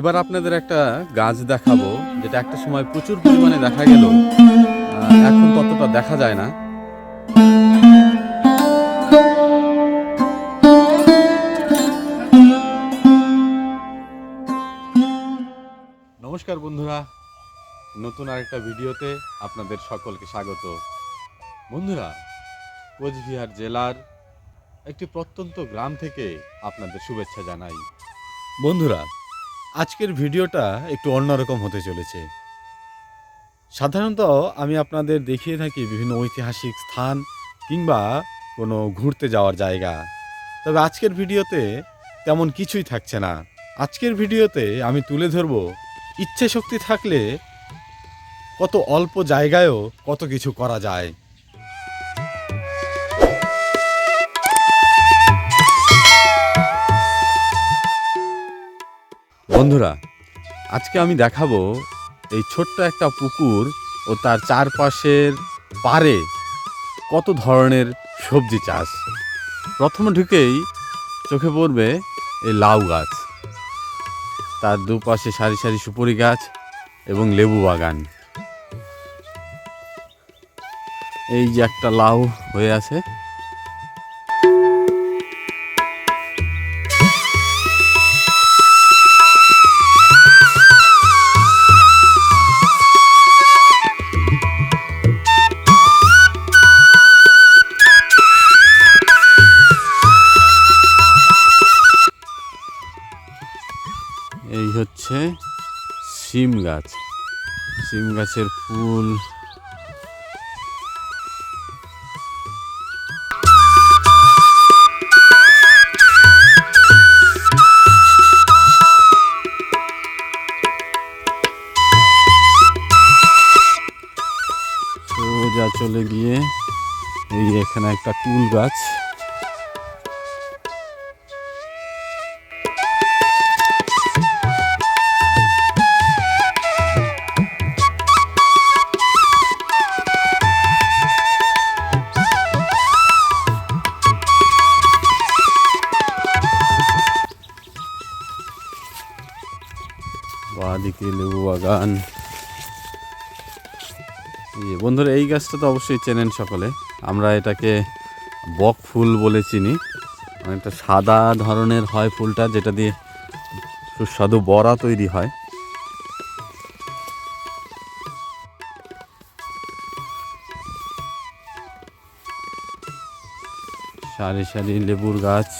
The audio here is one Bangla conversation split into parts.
এবার আপনাদের একটা গাছ দেখাবো, যেটা একটা সময় প্রচুর পরিমাণে দেখা গেল। এখন ততটা দেখা যায় না। নমস্কার বন্ধুরা, নতুন আরেকটা ভিডিওতে আপনাদের সকলকে স্বাগত। বন্ধুরা, কোচবিহার জেলার একটি প্রত্যন্ত গ্রাম থেকে আপনাদের শুভেচ্ছা জানাই। বন্ধুরা আজকের ভিডিওটা একটু অন্যরকম হতে চলেছে। সাধারণত আমি আপনাদের দেখিয়ে থাকি বিভিন্ন ঐতিহাসিক স্থান কিংবা কোনো ঘুরতে যাওয়ার জায়গা। তবে আজকের ভিডিওতে তেমন কিছুই থাকছে না। আজকের ভিডিওতে আমি তুলে ধরব ইচ্ছে শক্তি থাকলে কত অল্প জায়গায়ও কত কিছু করা যায়। বন্ধুরা, আজকে আমি দেখাবো এই ছোট্ট একটা পুকুর ও তার চারপাশের পারে কত ধরনের সবজি চাষ। প্রথমে ঢুকেই চোখে পড়বে এই লাউ গাছ। তার দুপাশে সারি সারি সুপারি গাছ এবং লেবু বাগান। এই যে একটা লাউ হয়ে আছে। হচ্ছে সিম গাছ। সিম গাছের ফুল। সোজা চলে গিয়ে এই এখানে একটা কুল গাছ। বাগান। বন্ধুরা, এই গাছটা তো অবশ্যই চেনেন সকলে। আমরা এটাকে বক ফুল বলে চিনি। অনেকটা সাদা ধরনের হয় ফুলটা, যেটা দিয়ে সুস্বাদু বড়া তৈরি হয়। সারি সারি লেবুর গাছ।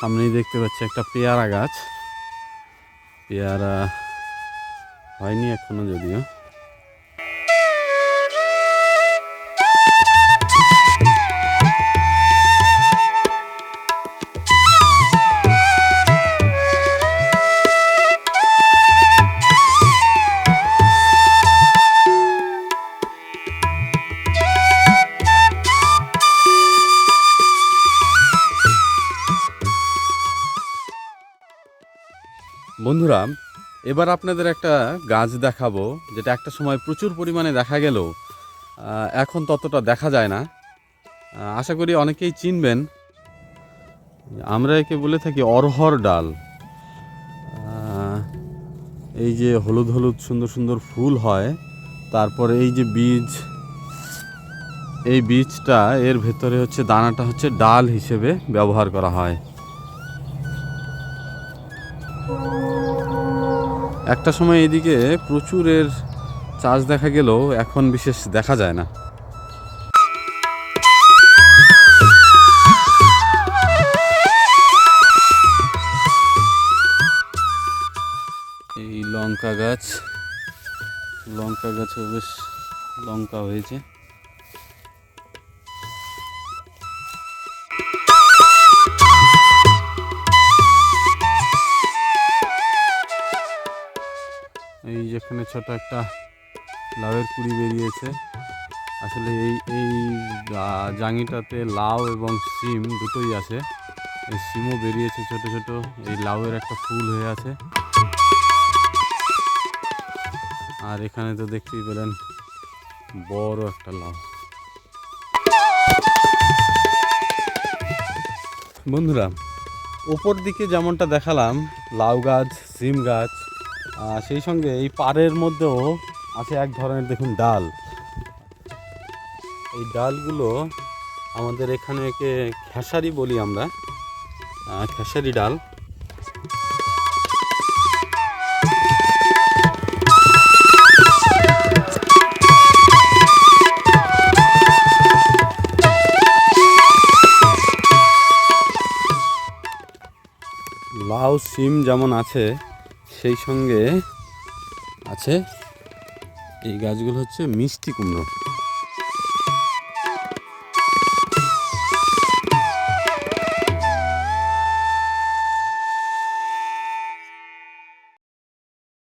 সামনেই দেখতে পাচ্ছি একটা পেয়ারা গাছ। পেয়ারা হয়নি এখনও যদিও। বন্ধুরা, এবার আপনাদের একটা গাছ দেখাবো, যেটা একটা সময় প্রচুর পরিমাণে দেখা গেল এখন ততটা দেখা যায় না। আশা করি অনেকেই চিনবেন। আমরা একে বলে থাকি অরহর ডাল। এই যে হলুদ হলুদ সুন্দর সুন্দর ফুল হয়, তারপরে এই যে বীজ, এই বীজটা এর ভেতরে হচ্ছে দানাটা হচ্ছে ডাল হিসেবে ব্যবহার করা হয়। একটা সময় এদিকে প্রচুরের চাষ দেখা গেলেও এখন বিশেষ দেখা যায় না। এই লঙ্কা গাছ, লঙ্কা গাছে বেশ লঙ্কা হয়েছে। যেখানে ছোট একটা লাউয়ের কুড়ি বেরিয়েছে। আসলে এই এই জাঙিটাতে লাউ এবং সিম দুটোই আছে। এই সিমও বেরিয়েছে ছোট ছোট। এই লাউয়ের একটা ফুল হয়ে আছে। আর এখানে তো দেখতেই পেলেন বড় একটা লাউ। বন্ধুরা, ওপর দিকে যেমনটা দেখালাম, লাউ গাছ সিম গাছ সেই সঙ্গে এই পাড়ের মধ্যেও আছে এক ধরনের, দেখুন, ডাল। এই ডালগুলো আমাদের এখানে একে খেসারি বলি আমরা। খেসারি ডাল। লাউ, সিম যেমন আছে সেই সঙ্গে আছে এই গাছগুলো হচ্ছে মিষ্টি কুমড়ো।